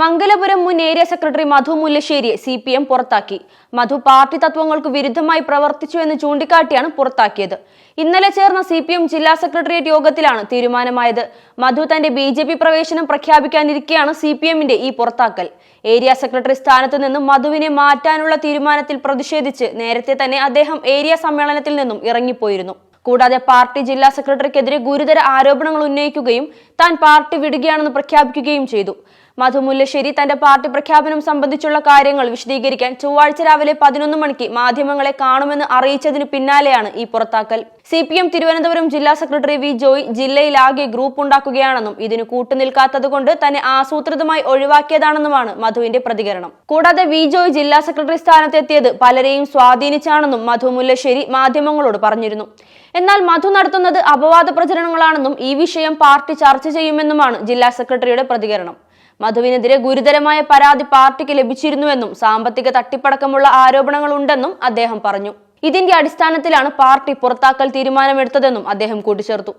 മംഗലപുരം മുൻ area secretary Madhu മുല്ലശ്ശേരിയെ C P M പുറത്താക്കി. മധു പാർട്ടി തത്വങ്ങൾക്ക് വിരുദ്ധമായി പ്രവർത്തിച്ചു എന്ന് ചൂണ്ടിക്കാട്ടിയാണ് പുറത്താക്കിയത്. ഇന്നലെ ചേർന്ന സി പി എം ജില്ലാ സെക്രട്ടേറിയറ്റ് യോഗത്തിലാണ് തീരുമാനമായത്. മധു തന്റെ ബി ജെ പി പ്രവേശനം പ്രഖ്യാപിക്കാനിരിക്കെയാണ് സി പി എമ്മിന്റെ ഈ പുറത്താക്കൽ. ഏരിയ സെക്രട്ടറി സ്ഥാനത്ത് നിന്നും മധുവിനെ മാറ്റാനുള്ള തീരുമാനത്തിൽ പ്രതിഷേധിച്ച് നേരത്തെ തന്നെ അദ്ദേഹം ഏരിയ സമ്മേളനത്തിൽ നിന്നും ഇറങ്ങിപ്പോയിരുന്നു. കൂടാതെ പാർട്ടി ജില്ലാ സെക്രട്ടറിക്കെതിരെ ഗുരുതര ആരോപണങ്ങൾ ഉന്നയിക്കുകയും താൻ പാർട്ടി വിടുകയാണെന്ന് പ്രഖ്യാപിക്കുകയും ചെയ്തു. മധു മുല്ലശ്ശേരി തന്റെ പാർട്ടി പ്രഖ്യാപനം സംബന്ധിച്ചുള്ള കാര്യങ്ങൾ വിശദീകരിക്കാൻ ചൊവ്വാഴ്ച രാവിലെ പതിനൊന്ന് മണിക്ക് മാധ്യമങ്ങളെ കാണുമെന്ന് അറിയിച്ചതിനു പിന്നാലെയാണ് ഈ പുറത്താക്കൽ. സി പി എം തിരുവനന്തപുരം ജില്ലാ സെക്രട്ടറി വി ജോയ് ജില്ലയിലാകെ ഗ്രൂപ്പ് ഉണ്ടാക്കുകയാണെന്നും ഇതിന് കൂട്ടുനിൽക്കാത്തതുകൊണ്ട് തന്നെ ആസൂത്രിതമായി ഒഴിവാക്കിയതാണെന്നുമാണ് മധുവിന്റെ പ്രതികരണം. കൂടാതെ വി ജോയ് ജില്ലാ സെക്രട്ടറി സ്ഥാനത്തെത്തിയത് പലരെയും സ്വാധീനിച്ചാണെന്നും മധു മുല്ലശ്ശേരി മാധ്യമങ്ങളോട് പറഞ്ഞിരുന്നു. എന്നാൽ മധു നടത്തുന്നത് അപവാദ പ്രചരണങ്ങളാണെന്നും ഈ വിഷയം പാർട്ടി ചർച്ച ചെയ്യുമെന്നുമാണ് ജില്ലാ സെക്രട്ടറിയുടെ പ്രതികരണം. മധുവിനെതിരെ ഗുരുതരമായ പരാതി പാർട്ടിക്ക് ലഭിച്ചിരുന്നുവെന്നും സാമ്പത്തിക തട്ടിപ്പടക്കമുള്ള ആരോപണങ്ങൾ ഉണ്ടെന്നും അദ്ദേഹം പറഞ്ഞു. ഇതിന്റെ അടിസ്ഥാനത്തിലാണ് പാർട്ടി പുറത്താക്കൽ തീരുമാനമെടുത്തതെന്നും അദ്ദേഹം കൂട്ടിച്ചേർത്തു.